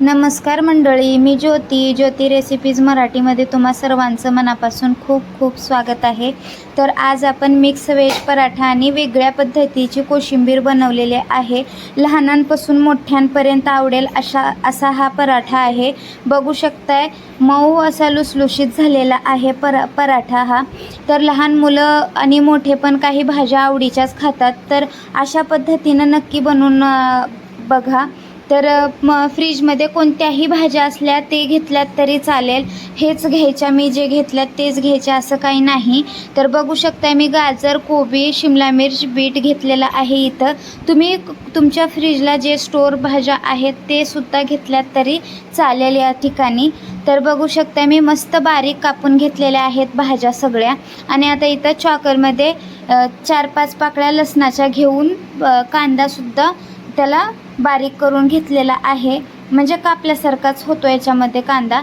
नमस्कार मंडळी मी ज्योती. ज्योती रेसिपीज मराठीमध्ये तुम्हा सर्वांचं मनापासून खूप खूप स्वागत आहे. तर आज आपण मिक्स व्हेज पराठा आणि वेगळ्या पद्धतीची कोशिंबीर बनवलेली आहे. लहानांपासून मोठ्यांपर्यंत आवडेल अशा असा हा पराठा आहे. बघू शकताय मऊ असा लुसलुशीत झालेला आहे परा पराठा हा. तर लहान मुलं आणि मोठे पण काही भाज्या आवडीच्याच खातात. तर अशा पद्धतीनं नक्की बनवून बघा. तर मग फ्रीजमध्ये कोणत्याही भाज्या असल्या ते घेतल्यात तरी चालेल. हेच घ्यायच्या मी जे घेतल्यात तेच घ्यायच्या असं काही नाही. तर बघू शकता मी गाजर कोबी शिमला मिर्च बीट घेतलेला आहे इथं. तुम्ही तुमच्या फ्रीजला जे स्टोर भाज्या आहेत ते सुद्धा घेतल्यात तरी चालेल या ठिकाणी. तर बघू शकता मी मस्त बारीक कापून घेतलेल्या आहेत भाज्या सगळ्या. आणि आता इथं चॉकरमध्ये चार पाच पाकळ्या लसणाच्या घेऊन कांदासुद्धा त्याला बारीक करून घेतलेला आहे. म्हणजे कापल्यासारखाच होतो याच्यामध्ये कांदा.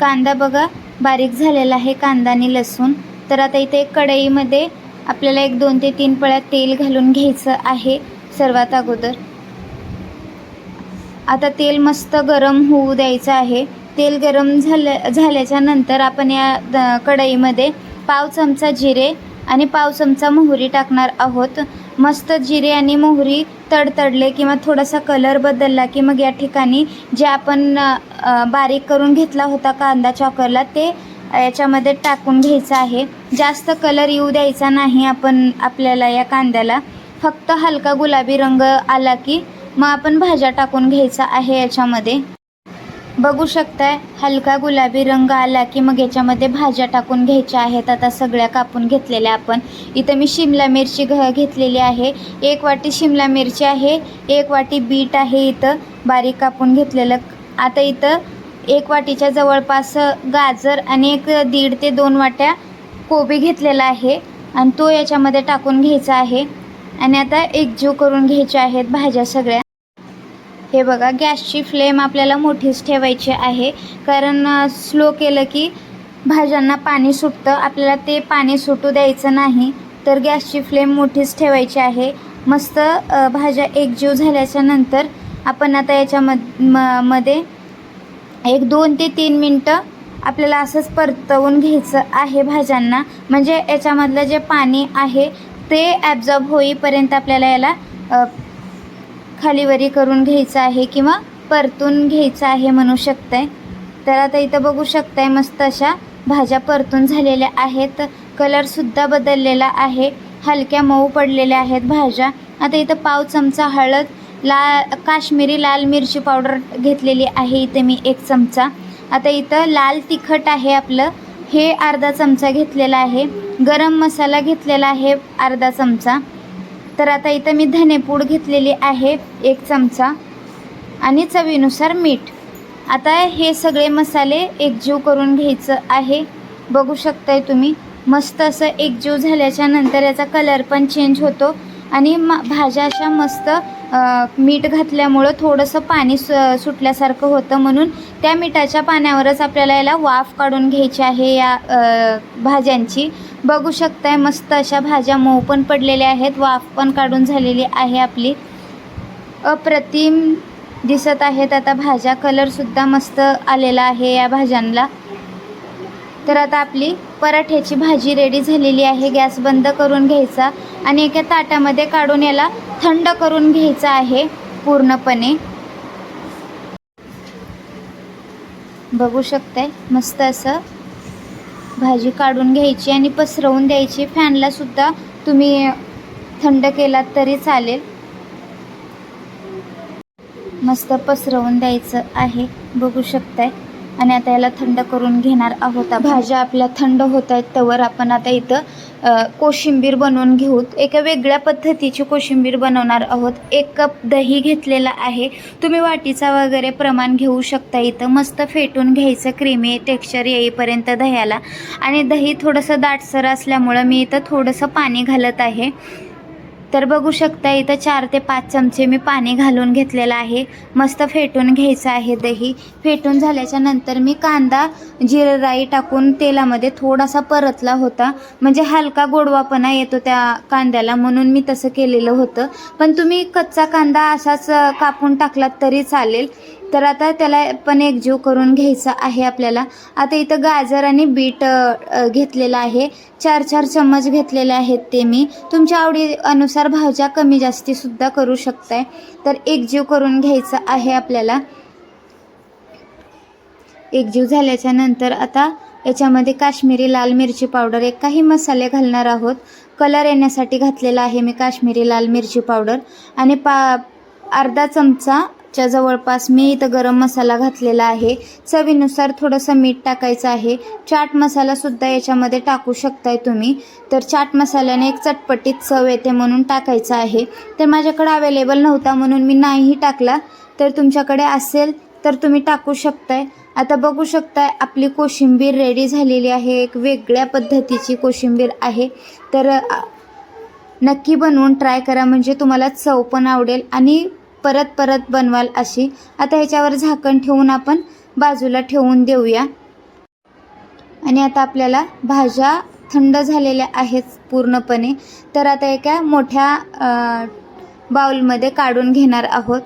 कांदा बघा बारीक झालेला आहे कांदा आणि लसूण. तर आता इथे एक कढईमध्ये आपल्याला एक दोन ते तीन पळ्या तेल घालून घ्यायचं आहे सर्वात अगोदर. आता तेल मस्त गरम होऊ द्यायचं आहे. तेल गरम झालं झाल्याच्यानंतर आपण या द- कढईमध्ये पाव चमचा जिरे आणि पाव चमचा मोहरी टाकणार आहोत. मस्त जिरे आणि मोहरी तडतडले किंवा थोडासा कलर बदलला की मग या ठिकाणी जे आपण बारीक करून घेतला होता कांदा चॉकरला ते याच्यामध्ये टाकून घ्यायचं आहे. जास्त कलर येऊ द्यायचा नाही आपण आपल्याला या कांद्याला. फक्त हलका गुलाबी रंग आला की मग आपण भाज्या टाकून घ्यायचा आहे याच्यामध्ये. बघू शकताय हलका गुलाबी रंग आला की मग याच्यामध्ये भाज्या टाकून घ्यायच्या आहेत. आता सगळ्या कापून घेतलेल्या आपण. इथं मी शिमला मिरची घ घेतलेली आहे. एक वाटी शिमला मिरची आहे एक वाटी बीट आहे इथं. बारीक कापून घेतलेलं. आता इथं एक वाटीच्या जवळपास गाजर आणि एक दीड ते दोन वाट्या कोबी घेतलेला आहे आणि तो याच्यामध्ये टाकून घ्यायचा आहे. आणि आता एकजीव करून घ्यायच्या आहेत भाज्या सगळ्या. हे बघा गॅसची फ्लेम आपल्याला मोठीच ठेवायची आहे. कारण स्लो केलं की भाज्यांना पाणी सुटतं. आपल्याला ते पाणी सुटू द्यायचं नाही तर गॅसची फ्लेम मोठीच ठेवायची आहे. मस्त भाज्या एकजीव झाल्याच्यानंतर आपण आता याच्यामध म मध्ये एक दोन ते तीन मिनटं आपल्याला असंच परतवून घ्यायचं आहे भाज्यांना. म्हणजे याच्यामधलं जे पाणी आहे ते ॲब्झॉर्ब होईपर्यंत आपल्याला याला खालीवरी करून घ्यायचं आहे किंवा परतून घ्यायचं आहे म्हणू शकताय. तर आता इथं बघू शकताय मस्त अशा भाज्या परतून झालेल्या आहेत. कलरसुद्धा बदललेला आहे. हलक्या मऊ पडलेल्या आहेत भाज्या. आता इथं पाव चमचा हळद ला काश्मीरी लाल मिरची पावडर घेतलेली आहे. इथे मी एक चमचा. आता इथं लाल तिखट आहे आपलं. हे अर्धा चमचा घेतलेला आहे. गरम मसाला घेतलेला आहे अर्धा चमचा. तर आता इथं मी धनेपूड घेतलेली आहे एक चमचा आणि चवीनुसार मीठ. आता हे सगळे मसाले एकजीव करून घ्यायचं आहे. बघू शकताय तुम्ही मस्त असं एकजीव झाल्याच्यानंतर याचा कलर पण चेंज होतो. आणि म भाज्या अशा मस्त मीठ घातल्यामुळं थोडंसं पाणी सु सुटल्यासारखं होतं म्हणून त्या मिठाच्या पाण्यावरच आपल्याला याला वाफ काढून घ्यायची आहे या भाज्यांची. बघू शकताय मस्त अशा भाज्या मऊ पण पडलेल्या आहेत वाफ पण काढून झालेली आहे आपली. अप्रतिम दिसत आहेत आता भाज्या कलरसुद्धा मस्त आलेला आहे या भाज्यांना. तर आता आपली पराठ्याची भाजी रेडी झालेली आहे गॅस बंद करून घ्यायचा आणि एका ताटामध्ये काढून याला थंड करून घ्यायचा आहे पूर्णपणे. बघू शकताय मस्त असं भाजी काढून घ्यायची आणि पसरवून द्यायची. फॅनलासुद्धा तुम्ही थंड केलात तरी चालेल. मस्त पसरवून द्यायचं आहे. बघू शकताय. आणि आता याला थंड करून घेणार आहोत भाज्या आपल्या थंड होत आहेत त्यावर आपण आता इथं कोशिंबीर बनवून घेऊत एका वेगळ्या पद्धतीची कोशिंबीर बनवणार आहोत. एक कप दही घेतलेला आहे. तुम्ही वाटीचा वगैरे प्रमाण घेऊ शकता इथं. मस्त फेटून घ्यायचं क्रीमी टेक्स्चर येईपर्यंत दह्याला. आणि दही थोडंसं दाटसर असल्यामुळं मी इथं थोडंसं पाणी घालत आहे. तर बघू शकता इथं चार ते पाच चमचे मी पाणी घालून घेतलेलं आहे. मस्त फेटून घ्यायचं आहे दही. फेटून झाल्याच्यानंतर मी कांदा जिरं राई टाकून तेलामध्ये थोडासा परतला होता. म्हणजे हलका गोडवापणा येतो त्या कांद्याला म्हणून मी तसं केलेलं होतं. पण तुम्ही कच्चा कांदा असाच कापून टाकलात तरी चालेल. तर आता त्याला पण एकजीव करून घ्यायचा आहे आपल्याला. आता इथं गाजर आणि बीट घेतलेलं आहे. चार चार चम्मच घेतलेले आहेत ते मी. तुमच्या आवडीनुसार भाज्या कमी जास्तीसुद्धा करू शकताय. तर एकजीव करून घ्यायचा आहे आपल्याला. एकजीव झाल्याच्यानंतर आता याच्यामध्ये काश्मीरी लाल मिरची पावडर एक काही मसाले घालणार आहोत. कलर येण्यासाठी घातलेला आहे मी काश्मीरी लाल मिरची पावडर. आणि पा अर्धा चमचा च्या जवळपास मी इथं गरम मसाला घातलेला आहे. चवीनुसार थोडंसं मीठ टाकायचं आहे. चाट मसालासुद्धा याच्यामध्ये टाकू शकताय तुम्ही. तर चाट मसाल्याने एक चटपटीत चव येते म्हणून टाकायचं आहे. तर माझ्याकडे अवेलेबल नव्हता म्हणून मी नाहीही टाकला. तर तुमच्याकडे असेल तर तुम्ही टाकू शकताय. आता बघू शकताय आपली कोशिंबीर रेडी झालेली आहे. एक वेगळ्या पद्धतीची कोशिंबीर आहे. तर नक्की बनवून ट्राय करा. म्हणजे तुम्हाला चव पण आवडेल आणि परत परत बनवाल अशी. आता ह्याच्यावर झाकण ठेवून आपण बाजूला ठेवून देऊया. आणि आता आपल्याला भाज्या थंड झालेल्या आहेत पूर्णपणे. तर आता एका मोठ्या बाउलमध्ये काढून घेणार आहोत.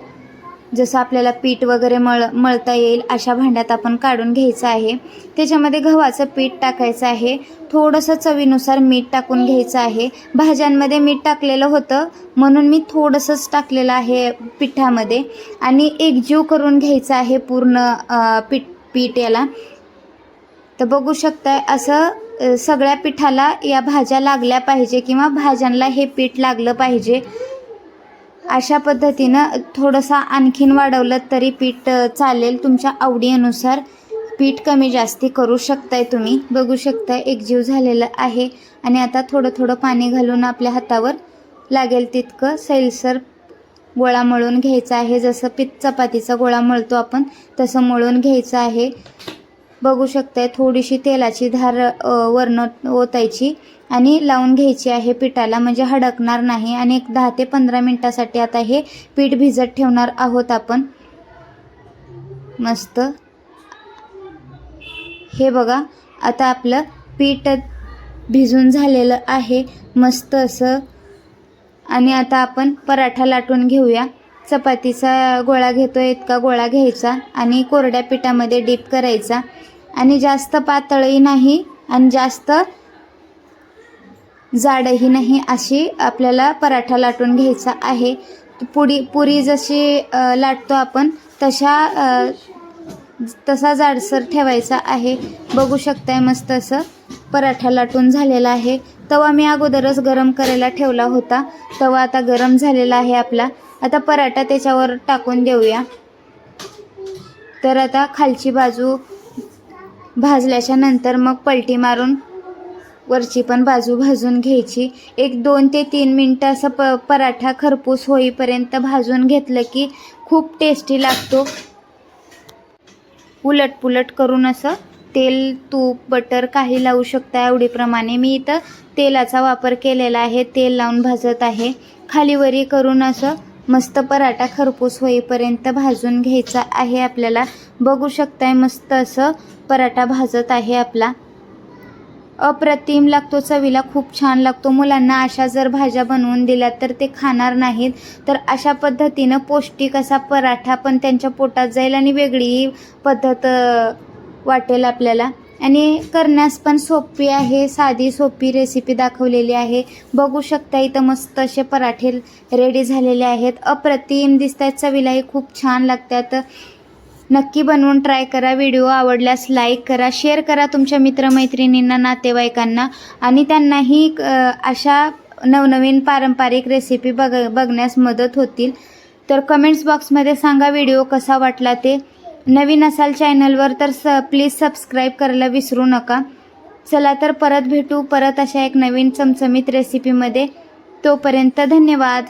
जसं आपल्याला पीठ वगैरे मळ मळता येईल अशा भांड्यात आपण काढून घ्यायचं आहे. त्याच्यामध्ये गव्हाचं पीठ टाकायचं आहे. थोडंसं चवीनुसार मीठ टाकून घ्यायचं आहे. भाज्यांमध्ये मीठ टाकलेलं होतं म्हणून मी थोडंसंच टाकलेलं आहे पिठामध्ये. आणि एकजीव करून घ्यायचं आहे पूर्ण पीठ पीठ याला. तर बघू शकताय असं सगळ्या पिठाला या भाज्या लागल्या पाहिजे किंवा भाज्यांना हे पीठ लागलं पाहिजे. अशा पद्धतीनं थोडंसं आणखीन वाढवलं तरी पीठ चालेल. तुमच्या आवडीनुसार पीठ कमी जास्ती करू शकताय तुम्ही. बघू शकताय एकजीव झालेलं आहे. आणि आता थोडं थोडं पाणी घालून आपल्या हातावर लागेल तितकं सैलसर गोळा मळून घ्यायचा आहे. जसं पीठ चपातीचा गोळा मळतो आपण तसं मळून घ्यायचं आहे. बघू शकताय थोडीशी तेलाची धार वरनं ओतायची आणि लावून घ्यायची आहे पिठाला म्हणजे हडकणार नाही आणि एक दहा ते पंधरा मिनटासाठी आता हे पीठ भिजत ठेवणार आहोत आपण. मस्त. हे बघा आता आपलं पीठ भिजून झालेलं आहे मस्त असं. आणि आता आपण पराठा लाटून घेऊया. चपातीचा गोळा घेतो इतका गोळा घ्यायचा आणि कोरड्या पिठामध्ये डीप करायचा. आणि जास्त पातळही नाही आणि जास्त जाडही नाही अशी आपल्याला पराठा लाटून घ्यायचा आहे. पुडी पुरी जशी लाटतो आपण तशा तसा जाडसर ठेवायचा आहे. बघू शकताय मस्त असं पराठा लाटून झालेला आहे. तवा मी अगोदरच गरम करायला ठेवला होता. तवा आता गरम झालेला आहे आपला. आता पराठा त्याच्यावर टाकून देऊया. तर आता खालची बाजू भाजल्याच्या नंतर मग पलटी मारून वरची पण बाजू भाजून घ्यायची. एक दोन ते तीन मिनटं असं प पराठा खरपूस होईपर्यंत भाजून घेतलं की खूप टेस्टी लागतो. उलट पुलट करून असं तेल तूप बटर काही लावू शकता एवढीप्रमाणे. मी इथं तेलाचा वापर केलेला आहे. तेल लावून भाजत आहे. खालीवरी करून असं मस्त पराठा खरपूस होईपर्यंत भाजून घ्यायचा आहे आपल्याला. बघू शकताय मस्त असं पराठा भाजत आहे आपला. अप्रतिम लागतो चवीला खूप छान लागतो. मुलांना अशा जर भाज्या बनवून दिल्या तर ते खाणार नाहीत. तर अशा पद्धतीनं पौष्टिक असा पराठा पण त्यांच्या पोटात जाईल आणि वेगळी पद्धत वाटेल आपल्याला. आणि करण्यास पण सोपी आहे साधी सोपी रेसिपी दाखवलेली आहे. बघू शकता इथं मस्त असे पराठे रेडी झालेले आहेत. अप्रतिम दिसत आहेत चवीलाही खूप छान लागतात. नक्की बनवून ट्राय करा व्हिडिओ आवडल्यास लाईक करा शेअर करा तुमच्या मित्रमैत्रिणींना नातेवाईकांना आणि त्यांनाही अशा नवनवीन पारंपरिक रेसिपी बघ बघण्यास मदत होतील. तर कमेंट्स बॉक्समध्ये सांगा व्हिडिओ कसा वाटला ते. नवीन असाल चॅनलवर तर स प्लीज सबस्क्राईब करायला विसरू नका. चला तर परत भेटू परत अशा एक नवीन चमचमीत रेसिपीमध्ये तोपर्यंत धन्यवाद.